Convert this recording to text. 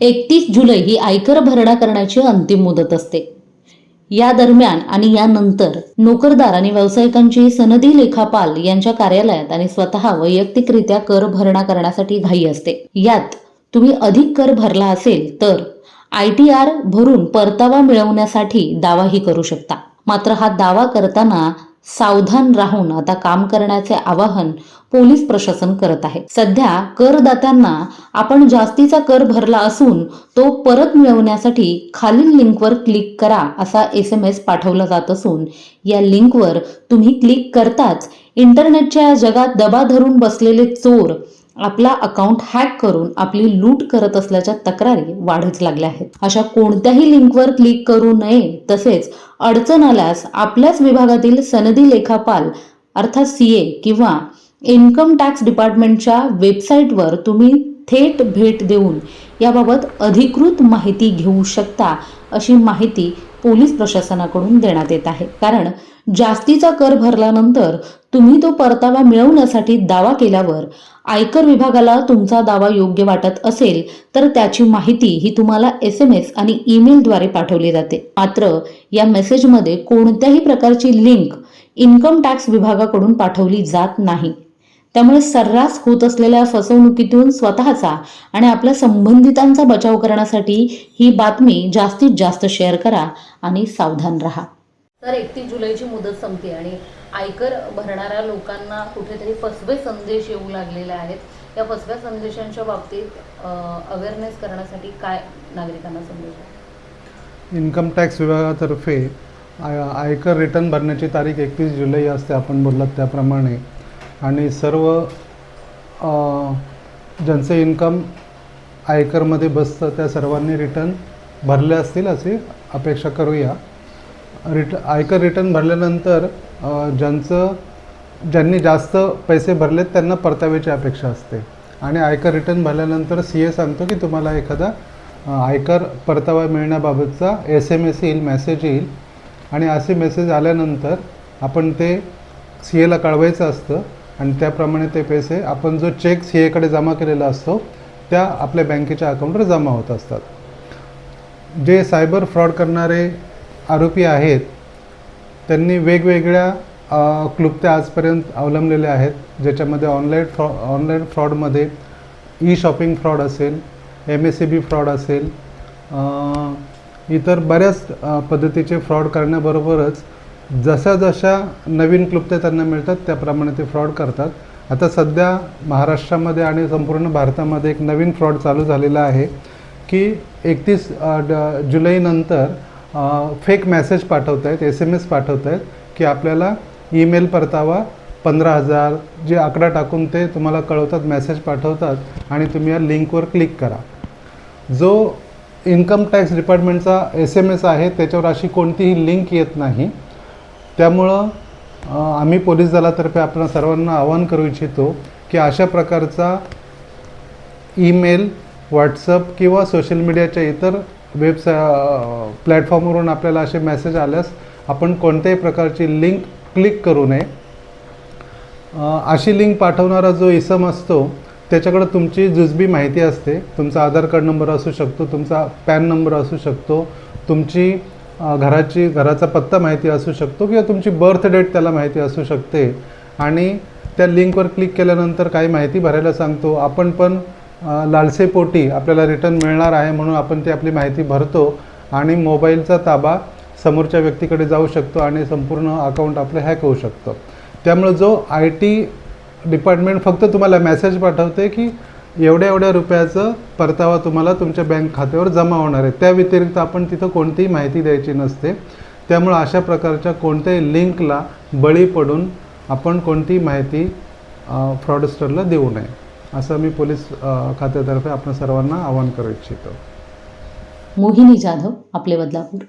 एकतीस जुलै ही आयकर भरणा करण्याची अंतिम मुदत असते. या दरम्यान आणि यानंतर नोकरदार आणि व्यावसायिकांची सनदी लेखापाल यांच्या कार्यालयात आणि स्वतः वैयक्तिकरित्या कर भरणा करण्यासाठी घाई असते. यात तुम्ही अधिक कर भरला असेल तर आय टी आर भरून परतावा मिळवण्यासाठी दावाही करू शकता. मात्र हा दावा करताना सावधान राहून आता काम करण्याचे आवाहन पोलीस प्रशासन करत आहे. सध्या करदात्यांना आपण जास्तीचा कर भरला असून तो परत मिळवण्यासाठी खालील लिंकवर क्लिक करा असा एस एम एस पाठवला जात असून या लिंकवर तुम्ही क्लिक करताच इंटरनेटच्या जगात दबा धरून बसलेले चोर आपला अकाउंट हॅक करून आपली लूट करत असल्याच्या तक्रारी वाढत लागल्या आहेत. अशा कोणत्याही लिंकवर क्लिक करू नये. तसेच अडचण आल्यास आपल्याच विभागातील सनदी लेखापाल अर्थात सी ए किंवा इन्कम टॅक्स डिपार्टमेंटच्या वेबसाईटवर तुम्ही थेट भेट देऊन याबाबत अधिकृत माहिती घेऊ शकता अशी माहिती पोलीस प्रशासनाकडून देण्यात येत आहे. कारण जास्तीचा कर भरल्यानंतर तुम्ही तो परतावा मिळवण्यासाठी दावा केल्यावर आयकर विभागाला तुमचा दावा योग्य वाटत असेल तर त्याची माहिती ही तुम्हाला एस एम एस आणि ईमेलद्वारे पाठवली जाते. मात्र या मेसेजमध्ये कोणत्याही प्रकारची लिंक इन्कम टॅक्स विभागाकडून पाठवली जात नाही. त्यामुळे सर्रास होत असलेल्या फसवणुकीतून स्वतःचा आणि आपल्या संबंधितांचा बचाव करण्यासाठी ही बातमी जास्तीत जास्त शेअर करा आणि सावधान राहा. तर एकतीस जुलैची मुदत संपते आणि आयकर भरणाऱ्या लोकांना कुठेतरी फसवे संदेश येऊ लागलेले आहेत. या फसव्या संदेशांच्या बाबतीत अवेअरनेस करण्यासाठी काय नागरिकांना संदेश? इन्कम टॅक्स विभागातर्फे आय आयकर रिटर्न भरण्याची तारीख एकवीस जुलै असते आपण बोललात त्याप्रमाणे. आणि सर्व ज्यांचं इन्कम आयकरमध्ये बसतं त्या सर्वांनी रिटर्न भरले असतील अशी अपेक्षा करूया. रिट आयकर रिटर्न भरल्यानंतर ज्यांचं ज्यांनी जास्त पैसे भरलेत त्यांना परताव्याची अपेक्षा असते. आणि आयकर रिटर्न भरल्यानंतर सी ए सांगतो की तुम्हाला एखादा आयकर परतावा मिळण्याबाबतचा एस एम एस येईल मेसेज येईल. आणि असे मेसेज आल्यानंतर आपण ते सी एला कळवायचं असतं. आणि त्याप्रमाणे ते पैसे आपण जो चेक सी एकडे जमा केलेला असतो त्या आपल्या बँकेच्या अकाउंटवर जमा होत असतात. जे सायबर फ्रॉड करणारे आरोपी आहेत त्यांनी वेगवेगळ्या क्लुप्त्या आजपर्यंत अवलंबलेल्या आहेत ज्याच्यामध्ये ऑनलाईन फ्रॉ ऑनलाईन फ्रॉडमध्ये ई शॉपिंग फ्रॉड असेल M S C B fraud असेल इतर बऱ्याच पद्धतीचे फ्रॉड करण्याबरोबरच जशा जशा नवीन क्लुप्त्या त्यांना मिळतात त्याप्रमाणे ते फ्रॉड करतात. आता सध्या महाराष्ट्रामध्ये आणि संपूर्ण भारतामध्ये एक नवीन फ्रॉड चालू झालेला आहे की एकतीस जुलैनंतर फेक मेसेज पाठवत आहेत एस एम एस पाठवत आहेत की आपल्याला ईमेल परतावा पंधरा हजार जे आकडा टाकून ते तुम्हाला कळवतात मेसेज पाठवतात आणि तुम्ही या लिंकवर क्लिक करा. जो इन्कम टॅक्स डिपार्टमेंटचा एस एम एस आहे त्याच्यावर अशी कोणतीही लिंक येत नाही. त्यामुळं आम्ही पोलीस दलातर्फे आपण सर्वांना आवाहन करू इच्छितो की अशा प्रकारचा ईमेल व्हॉट्सअप किंवा सोशल मीडियाच्या इतर वेबसा प्लॅटफॉर्मवरून आपल्याला असे मेसेज आल्यास आपण कोणत्याही प्रकारची लिंक क्लिक करू नये. अशी लिंक पाठवणारा जो इसम असतो त्याच्याकडं तुमची जुजबी माहिती असते. तुमचा आधार कार्ड नंबर असू शकतो तुमचा पॅन नंबर असू शकतो तुमची घराची घराचा पत्ता माहिती असू शकतो किंवा तुमची बर्थ डेट त्याला माहिती असू शकते. आणि त्या लिंकवर क्लिक केल्यानंतर काही माहिती भरायला सांगतो. आपण पण लालसेपोटी आपल्याला रिटर्न मिळणार आहे म्हणून आपण ती आपली माहिती भरतो आणि मोबाईलचा ताबा समोरच्या व्यक्तीकडे जाऊ शकतो आणि संपूर्ण अकाउंट आपलं हॅक होऊ शकतं. त्यामुळे जो आय टी डिपार्टमेंट फक्त तुम्हाला मेसेज पाठवते की एवढ्या एवढ्या रुपयाचं परतावा तुम्हाला तुमच्या बँक खात्यावर जमा होणार आहे. त्या व्यतिरिक्त आपण तिथं कोणतीही माहिती द्यायची नसते. त्यामुळं अशा प्रकारच्या कोणत्याही लिंकला बळी पडून आपण कोणतीही माहिती फ्रॉडस्टरला देऊ नये. असं मी पोलीस खात्यातर्फे आपण सर्वांना आवाहन करू इच्छितो. मोहिनी जाधव आपले बदलापूर.